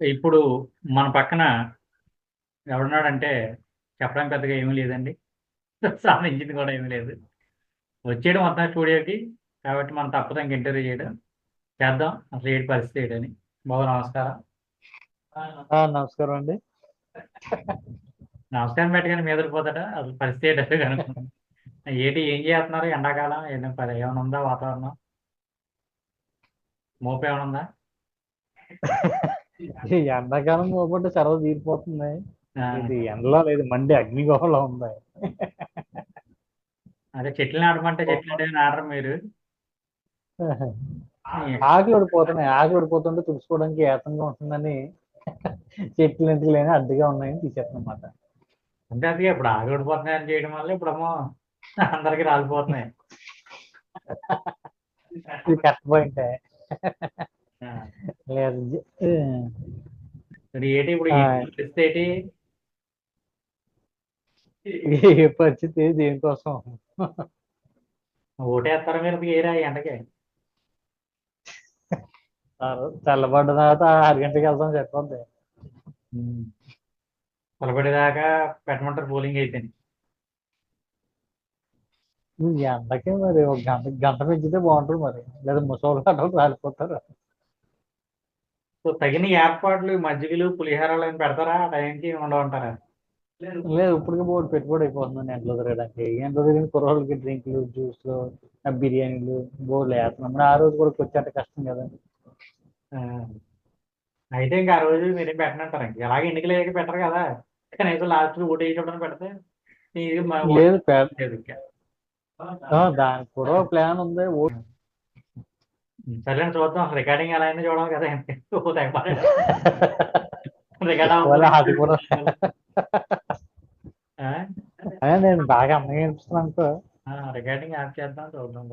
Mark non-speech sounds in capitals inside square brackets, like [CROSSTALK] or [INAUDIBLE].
ఇప్పుడు మన పక్కన ఎవడున్నాడంటే చెప్పడానికి పెద్దగా ఏమీ లేదండి. సాధించింది కూడా ఏమీ లేదు. వచ్చేయడం మొత్తం స్టూడియోకి కాబట్టి మనం తప్పదు ఇంక ఇంటర్వ్యూ చేయడం. చేద్దాం. అసలు ఏంటి పరిస్థితి ఏంటని బాబు నమస్కారం. నమస్కారం అండి. నమస్కారం పెట్టగానే మీద పోతాడ అసలు పరిస్థితి ఏంటో కనుక్కున్నాను ఏంటి ఏం చేస్తున్నారు? ఎండాకాలం? ఏమైనా ఉందా వాతావరణం? మోపు ఏమైనా ఉందా? ఎండాకాలం పోతే సెలవు తీరిపోతుంది ఇది ఎండలో లేదు మండి అగ్నిగోహంలో ఉంది. అదే చెట్లు నాటమంటే చెట్లు అంటే నాటరు మీరు. [LAUGHS] ఆకులు పడిపోతున్నాయి ఆకులు పడిపోతుంటే తుడుచుకోవడానికి ఏతంగా ఉంటుందని చెట్లు ఇంటికి లేని అడ్డుగా ఉన్నాయని తీసేస్తున్నమాట. అంతే అందుకే ఇప్పుడు ఆగిపోతున్నాయని చేయడం వల్ల ఇప్పుడేమో అందరికి రాలిపోతున్నాయి. ఇది కరెక్ట్ పాయింట్. ఆ, లేదు జ- మరి ఏంటి ఇప్పుడు పరిస్థితి ఏంటి? ఏ పరిస్థితి దేనికోసం? ఓటేస్తారా మీరు ఏరా ఎండకి? చల్లబడ్డ తర్వాత ఆరు గంటలకు వెళ్తాం సరిపోద్ది పొలబడేదాకా పెట్టమంటారు పోలింగ్ అయిపోయింది. ఈ ఎండకి మరి ఒక గంట గంట పెంచితే బాగుంటుంది మరి. లేదా ముసలి అటలు రాలిపోతారు. సో తగిన ఏర్పాట్లు మజ్జిగలు పులిహోరాలు ఏమైనా పెడతారా? ఆ టైంకి ఉండవంటారా లేదు ఇప్పటికే బోర్డు పెట్టుబడి అయిపోతుంది ఎంట్లో తిరగడానికి. ఎంట్లో తిరిగిన కుర్రోళ్ళకి డ్రింక్లు జ్యూస్లు బిర్యానీలు బోర్డులు వేస్తున్నాం. మరి ఆ రోజు కూడా వచ్చేంత కష్టం కదా. ఆ. అయితే ఇంకా ఆ రోజు మీరేం పెట్టనంటారు? ఇంక ఎలాగ ఎన్నికలు అయ్యాక పెట్టరు కదా. కనీసం లాస్ట్ ఓటు వేసేటప్పుడు పెడితే ఓటు లేదు దానికి కూడా ప్లాన్ ఉంది. ఓ- సరే చూద్దాం రికార్డింగ్ ఎలా అయినా చూడాలి కదా. ఓ తెగ పడాడు. రికార్డ్ వాళ్ళ అది కూడా. ఆ? అదే నేను బాగా అమ్మగా అనిపిస్తున్నాను రికార్డింగ్ యాప్ చేద్దాం చూద్దాం.